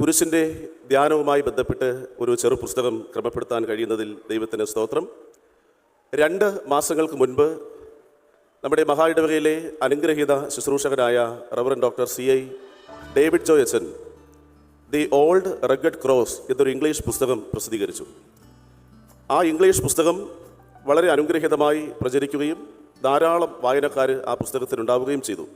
കുരിശിന്റെ ധ്യാനവുമായി ബന്ധപ്പെട്ട് ഒരു ചെറു പുസ്തകം ക്രമപ്പെടുത്താൻ കഴിയുന്നതിൽ ദൈവത്തിന് സ്തോത്രം. രണ്ട് മാസങ്ങൾക്ക് മുൻപ് നമ്മുടെ മഹാ ഇടവകയിലെ അനുഗ്രഹീത ശുശ്രൂഷകനായ reverend doctor C I David Joyachan the old rugged cross എന്നൊരു ഇംഗ്ലീഷ് പുസ്തകം പ്രസിദ്ധീകരിച്ചു. ആ ഇംഗ്ലീഷ് പുസ്തകം വളരെ അനുഗ്രഹീതമായി പ്രചരിക്കുകയും ധാരാളം വായനക്കാർ ആ പുസ്തകത്തിനുണ്ടാവുകയും ചെയ്തു.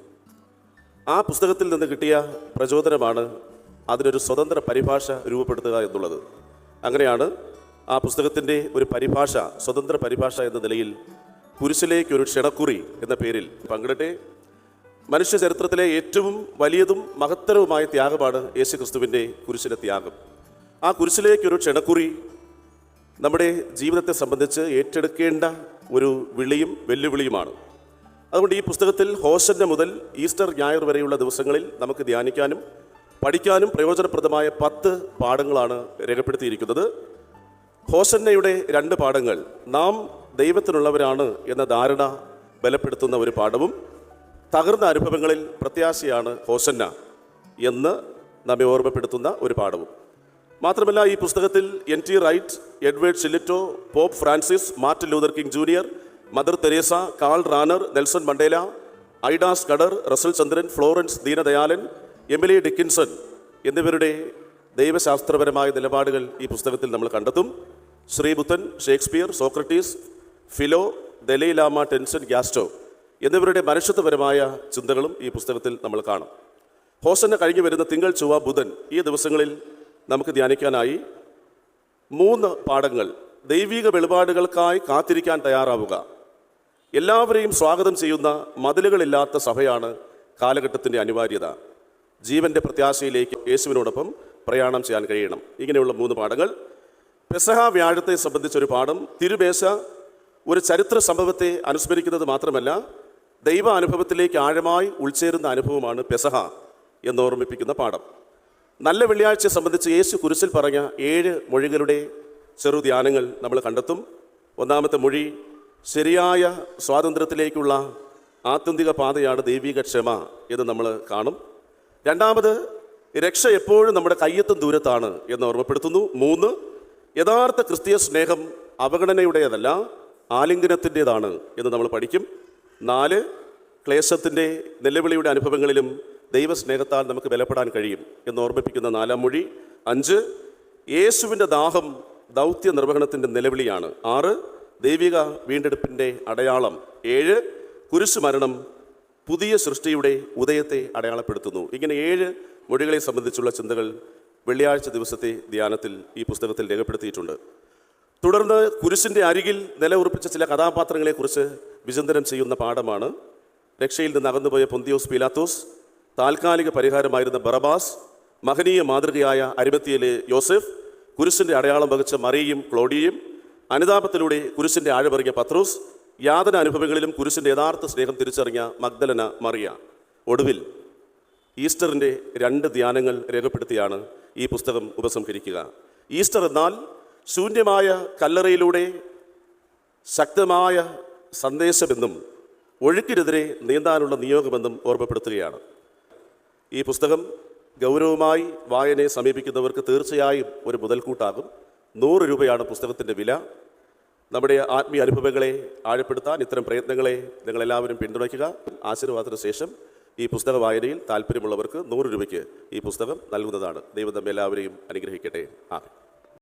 ആ പുസ്തകത്തിൽ നിന്ന് കിട്ടിയ പ്രചോദനമാണ് അതിനൊരു സ്വതന്ത്ര പരിഭാഷ രൂപപ്പെടുത്തുക എന്നുള്ളത്. അങ്ങനെയാണ് ആ പുസ്തകത്തിന്റെ ഒരു പരിഭാഷ സ്വതന്ത്ര പരിഭാഷ എന്ന നിലയിൽ കുരിശിലേക്ക് ഒരു ക്ഷണക്കുറി എന്ന പേരിൽ പങ്കിടട്ടെ. മനുഷ്യ ചരിത്രത്തിലെ ഏറ്റവും വലിയതും മഹത്തരവുമായ ത്യാഗമാണ് യേശു ക്രിസ്തുവിന്റെ കുരിശിലെ ത്യാഗം. ആ കുരിശിലേക്കൊരു ക്ഷണക്കുറി നമ്മുടെ ജീവിതത്തെ സംബന്ധിച്ച് ഏറ്റെടുക്കേണ്ട ഒരു വിളിയും വെല്ലുവിളിയുമാണ്. അതുകൊണ്ട് ഈ പുസ്തകത്തിൽ ഹോസന്റെ മുതൽ ഈസ്റ്റർ ഞായർ വരെയുള്ള ദിവസങ്ങളിൽ നമുക്ക് ധ്യാനിക്കാനും പഠിക്കാനും പ്രയോജനപ്രദമായ പത്ത് പാഠങ്ങളാണ് രേഖപ്പെടുത്തിയിരിക്കുന്നത്. ഹോസന്നയുടെ രണ്ട് പാഠങ്ങൾ നാം ദൈവത്തിനുള്ളവരാണ് എന്ന ധാരണ ബലപ്പെടുത്തുന്ന ഒരു പാഠവും തകർന്ന അനുഭവങ്ങളിൽ പ്രത്യാശയാണ് ഹോസന്ന എന്ന് നമ്മെ ഓർമ്മപ്പെടുത്തുന്ന ഒരു പാഠവും. മാത്രമല്ല ഈ പുസ്തകത്തിൽ N T Wright Edward Shillito Pope Francis Martin Luther King Junior Mother Teresa Karl Rahner Nelson Mandela Ida Scudder Russell Chandran Florence Deenadayalan Emily Dickinson എന്നിവരുടെ ദൈവശാസ്ത്രപരമായ നിലപാടുകൾ ഈ പുസ്തകത്തിൽ നമ്മൾ കണ്ടെത്തും. ശ്രീബുദ്ധൻ Shakespeare Socrates Philo Dalai Lama Tenzin ഗ്യാസ്റ്റോ എന്നിവരുടെ മനുഷ്യത്വപരമായ ചിന്തകളും ഈ പുസ്തകത്തിൽ നമ്മൾ കാണും. ഹോസന കഴിഞ്ഞു വരുന്ന തിങ്കൾ ചൊവ്വ ബുധൻ ഈ ദിവസങ്ങളിൽ നമുക്ക് ധ്യാനിക്കാനായി മൂന്ന് പാഠങ്ങൾ ദൈവിക വെളിപാടുകൾക്കായി കാത്തിരിക്കാൻ തയ്യാറാവുക. എല്ലാവരെയും സ്വാഗതം ചെയ്യുന്ന മതിലുകളില്ലാത്ത സഭയാണ് കാലഘട്ടത്തിന്റെ അനിവാര്യത. ജീവന്റെ പ്രത്യാശയിലേക്ക് യേശുവിനോടൊപ്പം പ്രയാണം ചെയ്യാൻ കഴിയണം. ഇങ്ങനെയുള്ള മൂന്ന് പാഠങ്ങൾ. പെസഹ വ്യാഴത്തെ സംബന്ധിച്ചൊരു പാഠം. തിരുവേസ ഒരു ചരിത്ര സംഭവത്തെ അനുസ്മരിക്കുന്നത് മാത്രമല്ല ദൈവ അനുഭവത്തിലേക്ക് ആഴമായി ഉൾച്ചേരുന്ന അനുഭവമാണ് പെസഹ എന്ന് ഓർമ്മിപ്പിക്കുന്ന പാഠം. നല്ല വെള്ളിയാഴ്ച സംബന്ധിച്ച് യേശു കുരിശിൽ പറഞ്ഞ ഏഴ് മൊഴികളുടെ ചെറു ധ്യാനങ്ങൾ നമ്മൾ കണ്ടെത്തും. ഒന്നാമത്തെ മൊഴി ശരിയായ സ്വാതന്ത്ര്യത്തിലേക്കുള്ള ആത്യന്തിക പാതയാണ് ദൈവിക ക്ഷമ എന്ന് നമ്മൾ കാണും. രണ്ടാമത് രക്ഷ എപ്പോഴും നമ്മുടെ കയ്യെത്തും ദൂരത്താണ് എന്ന് ഓർമ്മപ്പെടുത്തുന്നു. മൂന്ന് യഥാർത്ഥ ക്രിസ്തീയ സ്നേഹം അവഗണനയുടേതല്ല ആലിംഗനത്തിന്റെതാണ് എന്ന് നമ്മൾ പഠിക്കും. നാല് ക്ലേശത്തിന്റെ നിലവിളിയുടെ അനുഭവങ്ങളിലും ദൈവസ്നേഹത്താൽ നമുക്ക് ബലപ്പെടാൻ കഴിയും എന്ന് ഓർമ്മിപ്പിക്കുന്ന നാലാം മൊഴി. അഞ്ച് യേശുവിന്റെ ദാഹം ദൗത്യ നിർവഹണത്തിന്റെ നിലവിളിയാണ്. ആറ് ദൈവിക വീണ്ടെടുപ്പിന്റെ അടയാളം. ഏഴ് കുരിശു മരണം പുതിയ സൃഷ്ടിയുടെ ഉദയത്തെ അടയാളപ്പെടുത്തുന്നു. ഇങ്ങനെ ഏഴ് മൊഴികളെ സംബന്ധിച്ചുള്ള ചിന്തകൾ വെള്ളിയാഴ്ച ദിവസത്തെ ധ്യാനത്തിൽ ഈ പുസ്തകത്തിൽ രേഖപ്പെടുത്തിയിട്ടുണ്ട്. തുടർന്ന് കുരിശിന്റെ അരികിൽ നിലയുറപ്പിച്ച ചില കഥാപാത്രങ്ങളെക്കുറിച്ച് വിചിന്തനം ചെയ്യുന്ന പാഠമാണ്. രക്ഷയിൽ നിന്ന് അകന്നുപോയ പൊന്തിയോസ് പീലാത്തോസ് താൽക്കാലിക പരിഹാരമായിരുന്ന ബറബാസ് മഹനീയ മാതൃകയായ അരിമത്തിയിലെ യോസെഫ് കുരിശിന്റെ അടയാളം വഹിച്ച മറിയയും ക്ലോഡിയയും അനുതാപത്തിലൂടെ കുരിശിന്റെ ആഴമറിഞ്ഞ പത്രോസ് യാതന അനുഭവങ്ങളിലും കുരിശിന്റെ യഥാർത്ഥ സ്നേഹം തിരിച്ചറിഞ്ഞ മഗ്ദലന മറിയ. ഒടുവിൽ ഈസ്റ്ററിന്റെ രണ്ട് ധ്യാനങ്ങൾ രേഖപ്പെടുത്തിയാണ് ഈ പുസ്തകം ഉപസംഹരിക്കുക. ഈസ്റ്റർ എന്നാൽ ശൂന്യമായ കല്ലറയിലൂടെ ശക്തമായ സന്ദേശമെന്നും ഒഴുക്കിനെതിരെ നീന്താനുള്ള നിയോഗമെന്നും ഓർമ്മപ്പെടുത്തുകയാണ്. ഈ പുസ്തകം ഗൗരവമായി വായനയെ സമീപിക്കുന്നവർക്ക് തീർച്ചയായും ഒരു മുതൽക്കൂട്ടാകും. നൂറ് രൂപയാണ് പുസ്തകത്തിന്റെ വില. നമ്മുടെ ആത്മീയ അനുഭവങ്ങളെ ആഴപ്പെടുത്താൻ ഇത്തരം പ്രയത്നങ്ങളെ നിങ്ങളെല്ലാവരും പിന്തുണയ്ക്കുക. ആശീർവാദത്തിന് ശേഷം ഈ പുസ്തക വായനയിൽ താല്പര്യമുള്ളവർക്ക് നൂറ് രൂപയ്ക്ക് ഈ പുസ്തകം നൽകുന്നതാണ്. ദൈവം തമ്മിൽ എല്ലാവരെയും അനുഗ്രഹിക്കട്ടെ. ആ